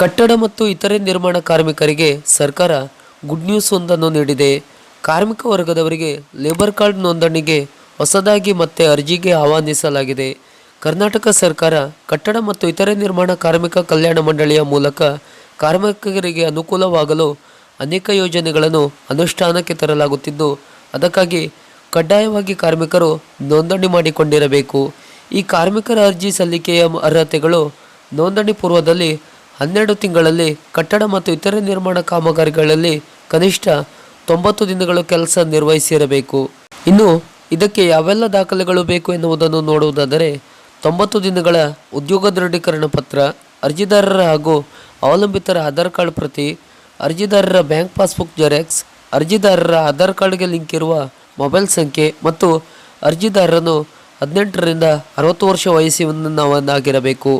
ಕಟ್ಟಡ ಮತ್ತು ಇತರೆ ನಿರ್ಮಾಣ ಕಾರ್ಮಿಕರಿಗೆ ಸರ್ಕಾರ ಗುಡ್ ನ್ಯೂಸ್ ಒಂದನ್ನು ನೀಡಿದೆ. ಕಾರ್ಮಿಕ ವರ್ಗದವರಿಗೆ ಲೇಬರ್ ಕಾರ್ಡ್ ನೋಂದಣಿಗೆ ಹೊಸದಾಗಿ ಮತ್ತೆ ಅರ್ಜಿಗೆ ಆಹ್ವಾನಿಸಲಾಗಿದೆ. ಕರ್ನಾಟಕ ಸರ್ಕಾರ ಕಟ್ಟಡ ಮತ್ತು ಇತರೆ ನಿರ್ಮಾಣ ಕಾರ್ಮಿಕ ಕಲ್ಯಾಣ ಮಂಡಳಿಯ ಮೂಲಕ ಕಾರ್ಮಿಕರಿಗೆ ಅನುಕೂಲವಾಗಲು ಅನೇಕ ಯೋಜನೆಗಳನ್ನು ಅನುಷ್ಠಾನಕ್ಕೆ ತರಲಾಗುತ್ತಿದ್ದು, ಅದಕ್ಕಾಗಿ ಕಡ್ಡಾಯವಾಗಿ ಕಾರ್ಮಿಕರು ನೋಂದಣಿ ಮಾಡಿಕೊಂಡಿರಬೇಕು. ಈ ಕಾರ್ಮಿಕರ ಅರ್ಜಿ ಸಲ್ಲಿಕೆಯ ಅರ್ಹತೆಗಳು ನೋಂದಣಿ ಪೂರ್ವದಲ್ಲಿ ಹನ್ನೆರಡು ತಿಂಗಳಲ್ಲಿ ಕಟ್ಟಡ ಮತ್ತು ಇತರೆ ನಿರ್ಮಾಣ ಕಾಮಗಾರಿಗಳಲ್ಲಿ ಕನಿಷ್ಠ ತೊಂಬತ್ತು ದಿನಗಳು ಕೆಲಸ ನಿರ್ವಹಿಸಿರಬೇಕು. ಇನ್ನು ಇದಕ್ಕೆ ಯಾವೆಲ್ಲ ದಾಖಲೆಗಳು ಬೇಕು ಎನ್ನುವುದನ್ನು ನೋಡುವುದಾದರೆ, ತೊಂಬತ್ತು ದಿನಗಳ ಉದ್ಯೋಗ ದೃಢೀಕರಣ ಪತ್ರ, ಅರ್ಜಿದಾರರ ಹಾಗೂ ಅವಲಂಬಿತರ ಆಧಾರ್ ಕಾರ್ಡ್ ಪ್ರತಿ, ಅರ್ಜಿದಾರರ ಬ್ಯಾಂಕ್ ಪಾಸ್ಬುಕ್ ಜೆರಾಕ್ಸ್, ಅರ್ಜಿದಾರರ ಆಧಾರ್ ಕಾರ್ಡ್ಗೆ ಲಿಂಕ್ ಇರುವ ಮೊಬೈಲ್ ಸಂಖ್ಯೆ ಮತ್ತು ಅರ್ಜಿದಾರರನ್ನು ಹದಿನೆಂಟರಿಂದ ಅರವತ್ತು ವರ್ಷ ವಯಸ್ಸಿನವನ್ನಾಗಿರಬೇಕು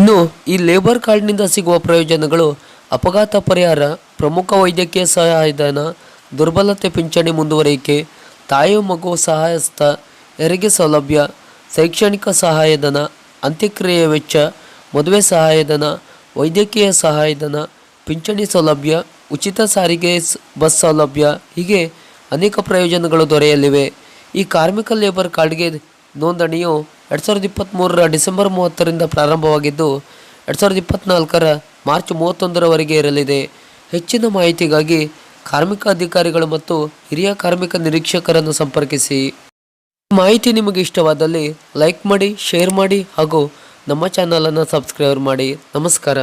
ಇನ್ನು, ಈ ಲೇಬರ್ ಕಾರ್ಡ್ನಿಂದ ಸಿಗುವ ಪ್ರಯೋಜನಗಳು, ಅಪಘಾತ ಪರಿಹಾರ, ಪ್ರಮುಖ ವೈದ್ಯಕೀಯ ಸಹಾಯಧನ, ದುರ್ಬಲತೆ ಪಿಂಚಣಿ ಮುಂದುವರಿಕೆ, ತಾಯಿ ಮಗು ಸಹಾಯಸ್ಥ, ಹೆರಿಗೆ ಸೌಲಭ್ಯ, ಶೈಕ್ಷಣಿಕ ಸಹಾಯಧನ, ಅಂತ್ಯಕ್ರಿಯೆ ವೆಚ್ಚ, ಮದುವೆ ಸಹಾಯಧನ, ವೈದ್ಯಕೀಯ ಸಹಾಯಧನ, ಪಿಂಚಣಿ ಸೌಲಭ್ಯ, ಉಚಿತ ಸಾರಿಗೆ ಬಸ್ ಸೌಲಭ್ಯ, ಹೀಗೆ ಅನೇಕ ಪ್ರಯೋಜನಗಳು ದೊರೆಯಲಿವೆ. ಈ ಕಾರ್ಮಿಕ ಲೇಬರ್ ಕಾರ್ಡ್ಗೆ ನೋಂದಣಿಯು ಎರಡು ಸಾವಿರದ ಇಪ್ಪತ್ತ್ಮೂರರ ಡಿಸೆಂಬರ್ ಮೂವತ್ತರಿಂದ ಪ್ರಾರಂಭವಾಗಿದ್ದು, ಎರಡು ಸಾವಿರದ ಇಪ್ಪತ್ತ್ನಾಲ್ಕರ ಮಾರ್ಚ್ ಮೂವತ್ತೊಂದರವರೆಗೆ ಇರಲಿದೆ. ಹೆಚ್ಚಿನ ಮಾಹಿತಿಗಾಗಿ ಕಾರ್ಮಿಕ ಅಧಿಕಾರಿಗಳು ಮತ್ತು ಹಿರಿಯ ಕಾರ್ಮಿಕ ನಿರೀಕ್ಷಕರನ್ನು ಸಂಪರ್ಕಿಸಿ. ಮಾಹಿತಿ ನಿಮಗೆ ಇಷ್ಟವಾದಲ್ಲಿ ಲೈಕ್ ಮಾಡಿ, ಶೇರ್ ಮಾಡಿ ಹಾಗೂ ನಮ್ಮ ಚಾನಲನ್ನು ಸಬ್ಸ್ಕ್ರೈಬ್ ಮಾಡಿ. ನಮಸ್ಕಾರ.